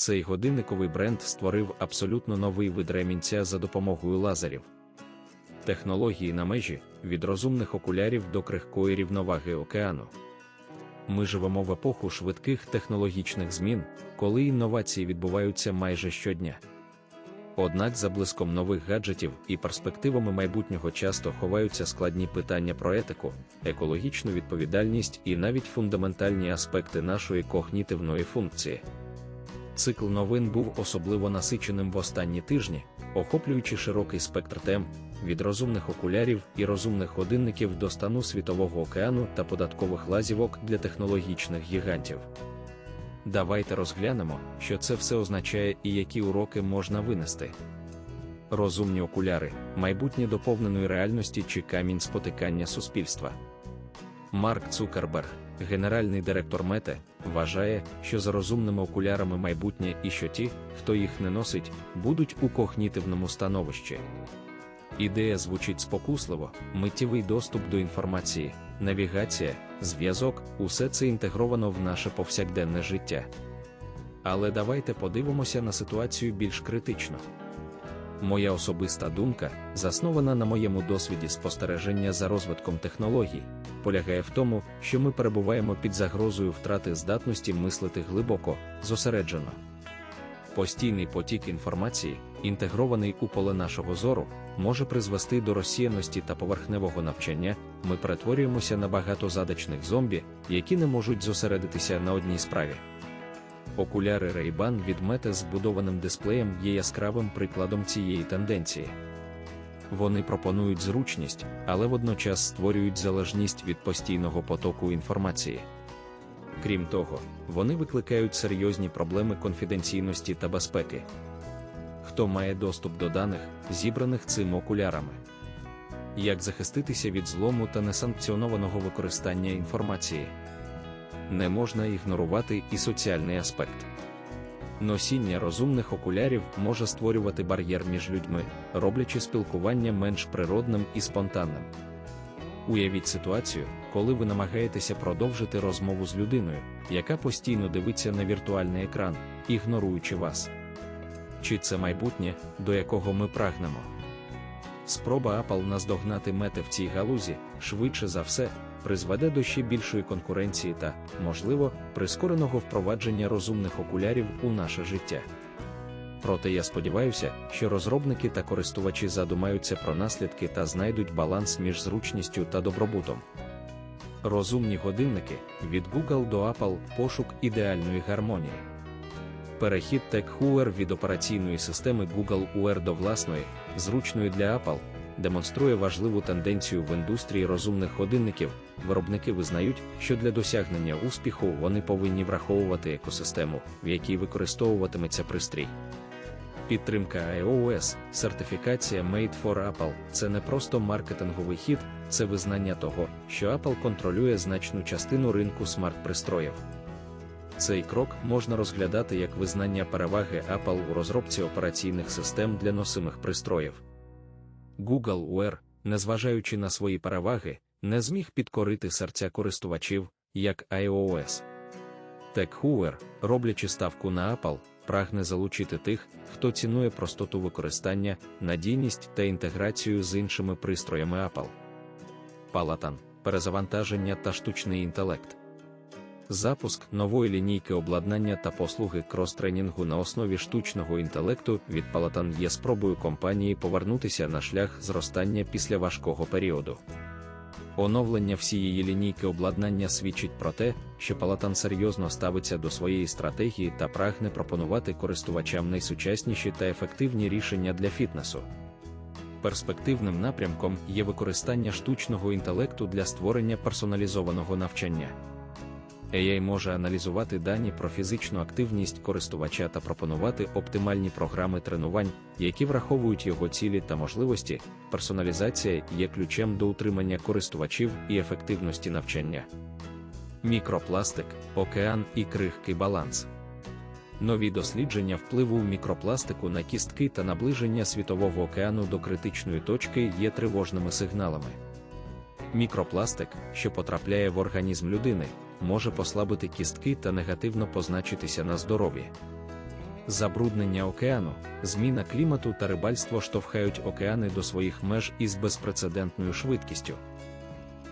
Цей годинниковий бренд створив абсолютно новий вид ремінця за допомогою лазерів. Технології на межі від розумних окулярів до крихкої рівноваги океану. Ми живемо в епоху швидких технологічних змін, коли інновації відбуваються майже щодня. Однак за блиском нових гаджетів і перспективами майбутнього часто ховаються складні питання про етику, екологічну відповідальність і навіть фундаментальні аспекти нашої когнітивної функції. Цикл новин був особливо насиченим в останні тижні, охоплюючи широкий спектр тем від розумних окулярів і розумних годинників до стану світового океану та податкових лазівок для технологічних гігантів. Давайте розглянемо, що це все означає і які уроки можна винести. Розумні окуляри, майбутнє доповненої реальності чи камінь спотикання суспільства. Марк Цукерберг, генеральний директор Мете, вважає, що за розумними окулярами майбутнє і що ті, хто їх не носить, будуть у когнітивному становищі. Ідея звучить спокусливо, миттєвий доступ до інформації, навігація, зв'язок усе це інтегровано в наше повсякденне життя. Але давайте подивимося на ситуацію більш критично. Моя особиста думка, заснована на моєму досвіді спостереження за розвитком технологій, полягає в тому, що ми перебуваємо під загрозою втрати здатності мислити глибоко, зосереджено. Постійний потік інформації, інтегрований у поле нашого зору, може призвести до розсіяності та поверхневого навчання, ми перетворюємося на багатозадачних зомбі, які не можуть зосередитися на одній справі. Окуляри Ray-Ban від Meta з збудованим дисплеєм є яскравим прикладом цієї тенденції. Вони пропонують зручність, але водночас створюють залежність від постійного потоку інформації. Крім того, вони викликають серйозні проблеми конфіденційності та безпеки. Хто має доступ до даних, зібраних цим окулярами? Як захиститися від злому та несанкціонованого використання інформації? Не можна ігнорувати і соціальний аспект. Носіння розумних окулярів може створювати бар'єр між людьми, роблячи спілкування менш природним і спонтанним. Уявіть ситуацію, коли ви намагаєтеся продовжити розмову з людиною, яка постійно дивиться на віртуальний екран, ігноруючи вас. Чи це майбутнє, до якого ми прагнемо? Спроба Apple наздогнати мети в цій галузі, швидше за все, призведе до ще більшої конкуренції та, можливо, прискореного впровадження розумних окулярів у наше життя. Проте я сподіваюся, що розробники та користувачі задумаються про наслідки та знайдуть баланс між зручністю та добробутом. Розумні годинники від Google до Apple пошук ідеальної гармонії. Перехід TechHuer від операційної системи Google UR до власної, зручної для Apple, демонструє важливу тенденцію в індустрії розумних годинників. Виробники визнають, що для досягнення успіху вони повинні враховувати екосистему, в якій використовуватиметься пристрій. Підтримка iOS, сертифікація Made for Apple це не просто маркетинговий хід, це визнання того, що Apple контролює значну частину ринку смарт-пристроїв. Цей крок можна розглядати як визнання переваги Apple у розробці операційних систем для носимих пристроїв. Google Wear, незважаючи на свої переваги, не зміг підкорити серця користувачів, як iOS. TechHuer, роблячи ставку на Apple, прагне залучити тих, хто цінує простоту використання, надійність та інтеграцію з іншими пристроями Apple. Палатан, перезавантаження та штучний інтелект. Запуск нової лінійки обладнання та послуги крос-тренінгу на основі штучного інтелекту від Палатан є спробою компанії повернутися на шлях зростання після важкого періоду. Оновлення всієї лінійки обладнання свідчить про те, що Палатан серйозно ставиться до своєї стратегії та прагне пропонувати користувачам найсучасніші та ефективні рішення для фітнесу. Перспективним напрямком є використання штучного інтелекту для створення персоналізованого навчання. AI може аналізувати дані про фізичну активність користувача та пропонувати оптимальні програми тренувань, які враховують його цілі та можливості. Персоналізація є ключем до утримання користувачів і ефективності навчання. Мікропластик, океан і крихкий баланс. Нові дослідження впливу мікропластику на кістки та наближення світового океану до критичної точки є тривожними сигналами. Мікропластик, що потрапляє в організм людини, може послабити кістки та негативно позначитися на здоров'ї. Забруднення океану, зміна клімату та рибальство штовхають океани до своїх меж із безпрецедентною швидкістю.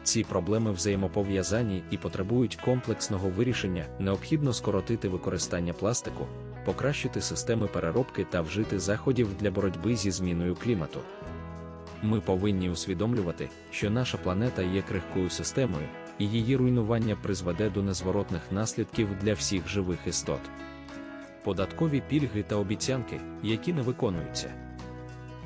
Ці проблеми взаємопов'язані і потребують комплексного вирішення, необхідно скоротити використання пластику, покращити системи переробки та вжити заходів для боротьби зі зміною клімату. Ми повинні усвідомлювати, що наша планета є крихкою системою, і її руйнування призведе до незворотних наслідків для всіх живих істот. Податкові пільги та обіцянки, які не виконуються.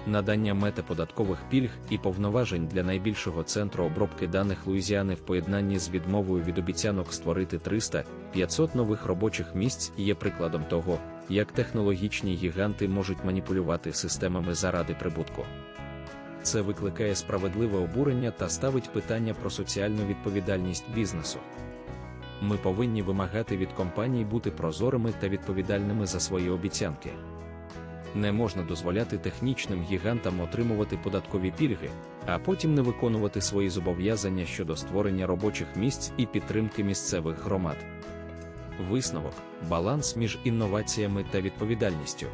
Надання метаподаткових пільг і повноважень для найбільшого центру обробки даних Луїзіани в поєднанні з відмовою від обіцянок створити 300-500 нових робочих місць є прикладом того, як технологічні гіганти можуть маніпулювати системами заради прибутку. Це викликає справедливе обурення та ставить питання про соціальну відповідальність бізнесу. Ми повинні вимагати від компаній бути прозорими та відповідальними за свої обіцянки. Не можна дозволяти технічним гігантам отримувати податкові пільги, а потім не виконувати свої зобов'язання щодо створення робочих місць і підтримки місцевих громад. Висновок баланс між інноваціями та відповідальністю.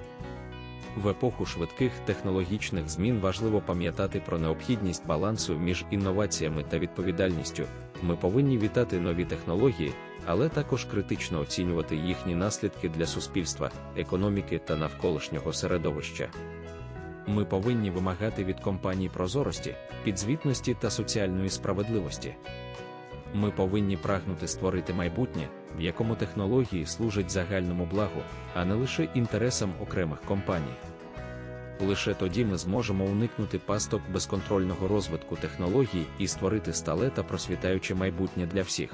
В епоху швидких технологічних змін важливо пам'ятати про необхідність балансу між інноваціями та відповідальністю. Ми повинні вітати нові технології, але також критично оцінювати їхні наслідки для суспільства, економіки та навколишнього середовища. Ми повинні вимагати від компаній прозорості, підзвітності та соціальної справедливості. Ми повинні прагнути створити майбутнє, в якому технології служать загальному благу, а не лише інтересам окремих компаній. Лише тоді ми зможемо уникнути пасток безконтрольного розвитку технологій і створити стале та просвітаюче майбутнє для всіх.